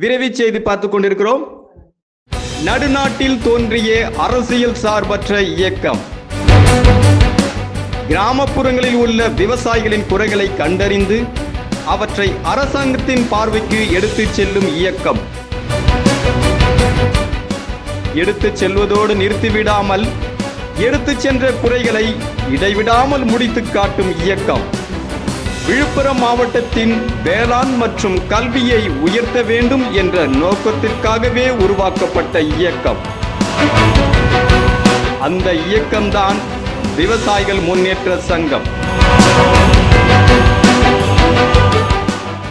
விரைவி செய்தி பார்த்துக் கொண்டிருக்கிறோம். நடுநாட்டில் தோன்றிய அரசியல் சார்பற்ற இயக்கம். கிராமப்புறங்களில் உள்ள விவசாயிகளின் குறைகளை கண்டறிந்து அவற்றை அரசாங்கத்தின் பார்வைக்கு எடுத்துச் செல்லும் இயக்கம். எடுத்துச் செல்வதோடு நிறுத்திவிடாமல் எடுத்துச் சென்ற குறைகளை இடைவிடாமல் முடித்துக் காட்டும் இயக்கம். விழுப்புரம் மாவட்டத்தின் வேளாண் மற்றும் கல்வியை உயர்த்த வேண்டும் என்ற நோக்கத்திற்காகவே உருவாக்கப்பட்ட இயக்கம். அந்த இயக்கம்தான் விவசாயிகள் முன்னேற்ற சங்கம்.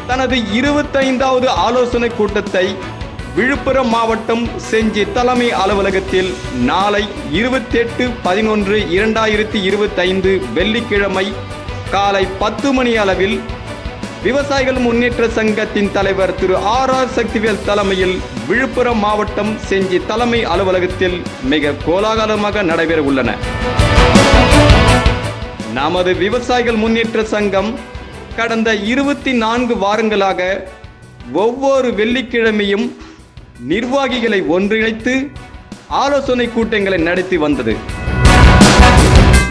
தனது இருபத்தைந்தாவது ஆலோசனை கூட்டத்தை விழுப்புரம் மாவட்டம் செஞ்சி தலைமை அலுவலகத்தில் நாளை இருபத்தெட்டு பதினொன்று இரண்டாயிரத்தி இருபத்தைந்து வெள்ளிக்கிழமை காலை பத்து மணி அளவில் விவசாயிகள் முன்னேற்ற சங்கத்தின் தலைவர் திரு ஆர் ஆர் சக்திவேல் தலைமையில் விழுப்புரம் மாவட்டம் செஞ்சி தலைமை அலுவலகத்தில் மிக கோலாகலமாக நடைபெற உள்ளன. நமது விவசாயிகள் முன்னேற்ற சங்கம் கடந்த இருபத்தி நான்கு வாரங்களாக ஒவ்வொரு வெள்ளிக்கிழமையும் நிர்வாகிகளை ஒன்றிணைத்து ஆலோசனை கூட்டங்களை நடத்தி வந்தது.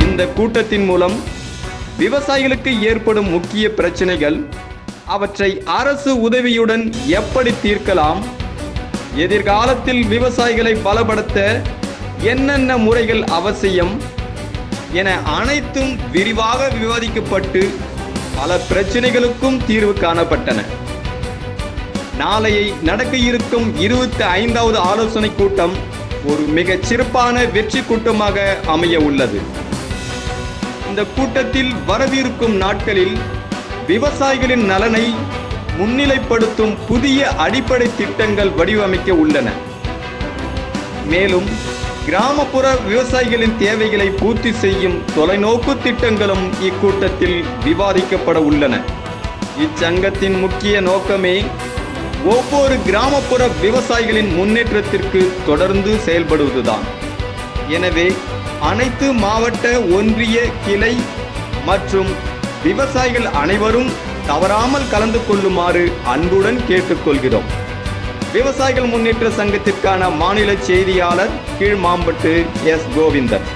இந்த கூட்டத்தின் மூலம் விவசாயிகளுக்கு ஏற்படும் முக்கிய பிரச்சனைகள் அவற்றை அரசு உதவியுடன் எப்படி தீர்க்கலாம் எதிர்காலத்தில் விவசாயிகளை பலப்படுத்த என்னென்ன முறைகள் அவசியம் என அனைத்தும் விரிவாக விவாதிக்கப்பட்டு பல பிரச்சனைகளுக்கும் தீர்வு காணப்பட்டன. நாளையை நடக்க இருக்கும் இருபத்தி ஐந்தாவது ஆலோசனை கூட்டம் ஒரு மிகச் சிறப்பான வெற்றி கூட்டமாக அமைய உள்ளது. இந்த கூட்டத்தில் வரவிருக்கும் நாட்களில் விவசாயிகளின் நலனை முன்னிலைப்படுத்தும் புதிய அடிப்படை திட்டங்கள் வடிவமைக்க உள்ளன. மேலும் கிராமப்புற விவசாயிகளின் தேவைகளை பூர்த்தி செய்யும் தொலைநோக்கு திட்டங்களும் இக்கூட்டத்தில் விவாதிக்கப்பட உள்ளன. இச்சங்கத்தின் முக்கிய நோக்கமே ஒவ்வொரு கிராமப்புற விவசாயிகளின் முன்னேற்றத்திற்கு தொடர்ந்து செயல்படுவதுதான். எனவே அனைத்து மாவட்ட ஒன்றிய கிளை மற்றும் விவசாயிகள் அனைவரும் தவறாமல் கலந்து கொள்ளுமாறு அன்புடன் கேட்டுக்கொள்கிறோம். விவசாயிகள் முன்னேற்ற சங்கத்திற்கான மாநில செய்தியாளர் கீழ்மாம்பட்டு எஸ். கோவிந்தன்.